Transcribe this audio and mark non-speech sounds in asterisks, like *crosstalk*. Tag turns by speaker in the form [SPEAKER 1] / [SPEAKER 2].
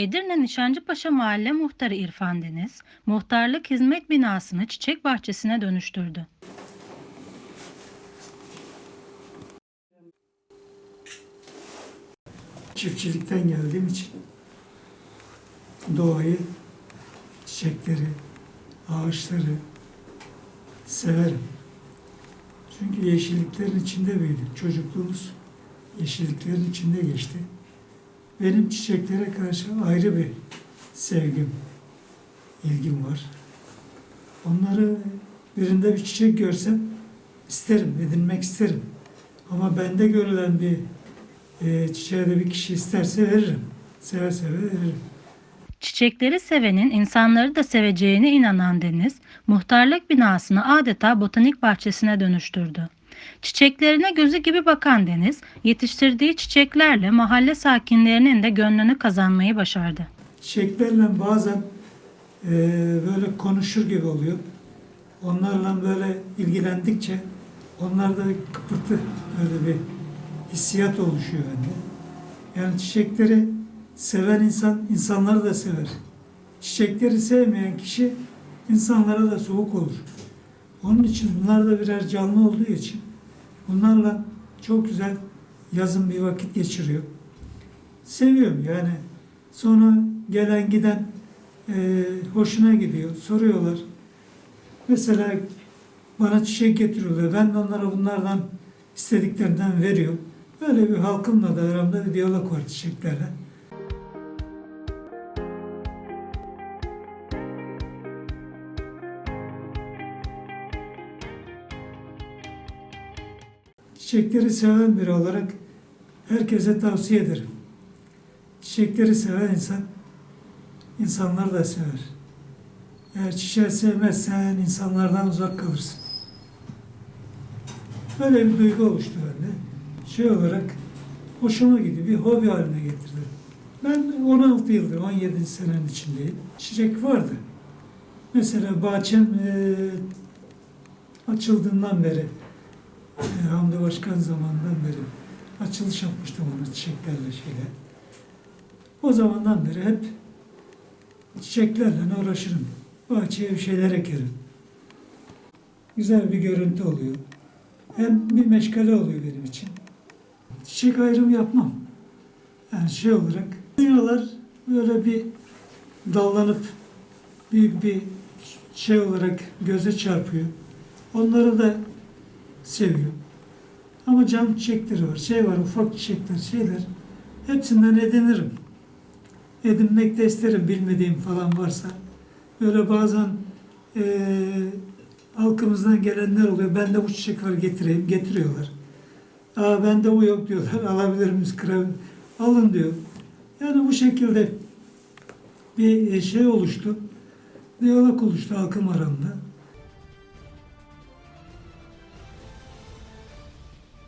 [SPEAKER 1] Edirne Nişancıpaşa Mahalle Muhtarı İrfan Deniz, muhtarlık hizmet binasını çiçek bahçesine dönüştürdü.
[SPEAKER 2] Çiftçilikten geldiğim için doğayı, çiçekleri, ağaçları severim. Çünkü yeşilliklerin içinde büyüdük. Çocukluğumuz yeşilliklerin içinde geçti. Benim çiçeklere karşı ayrı bir sevgim, ilgim var. Onları birinde bir çiçek görsem isterim, edinmek isterim. Ama bende görülen bir e, çiçeği de bir kişi isterse veririm. Seve seve veririm.
[SPEAKER 1] Çiçekleri sevenin insanları da seveceğine inanan Deniz, muhtarlık binasını adeta botanik bahçesine dönüştürdü. Çiçeklerine gözü gibi bakan Deniz, yetiştirdiği çiçeklerle mahalle sakinlerinin de gönlünü kazanmayı başardı.
[SPEAKER 2] Çiçeklerle bazen e, böyle konuşur gibi oluyor. Onlarla böyle ilgilendikçe onlarda bir kıpırtı, böyle bir hissiyat oluşuyor bende. Yani çiçekleri seven insan, insanları da sever. Çiçekleri sevmeyen kişi insanlara da soğuk olur. Onun için bunlar da birer canlı olduğu için bunlarla çok güzel yazın bir vakit geçiriyor. Seviyorum yani. Sonra gelen giden e, hoşuna gidiyor. Soruyorlar. Mesela bana çiçek getiriyorlar. Ben de onlara bunlardan istediklerinden veriyorum. Böyle bir halkımla da aramda bir diyalog var çiçeklerle. Çiçekleri seven biri olarak herkese tavsiye ederim. Çiçekleri seven insan, insanları da sever. Eğer çiçeği sevmezsen insanlardan uzak kalırsın. Böyle bir duygu oluştu bende. Şey olarak hoşuma gidiyor, bir hobi haline getirdim. Ben 16 yıldır, 17 senenin içindeyim. Çiçek vardı. Mesela bahçem eee, açıldığından beri, e, Hamdi Başkan zamanından beri açılış yapmıştım ona çiçeklerle şeyle. O zamandan beri hep çiçeklerle uğraşırım. Bahçeye bir şeyler ekerim. Güzel bir görüntü oluyor. Hem bir meşgale oluyor benim için. Çiçek ayrımı yapmam. Yani şey olarak dünyalar böyle bir dallanıp büyük bir şey olarak göze çarpıyor. Onları da seviyorum. Ama cam çiçekleri var, şey var, ufak çiçekler, şeyler. Hepsinden edinirim. Edinmek de isterim bilmediğim falan varsa. Böyle bazen eee halkımızdan gelenler oluyor. Ben de bu çiçek var getireyim, getiriyorlar. Aa bende bu yok diyorlar. *laughs* Alabilir miyiz? Kırabilir Alın diyor. Yani bu şekilde bir şey oluştu. Diyalog oluştu halkım aramda.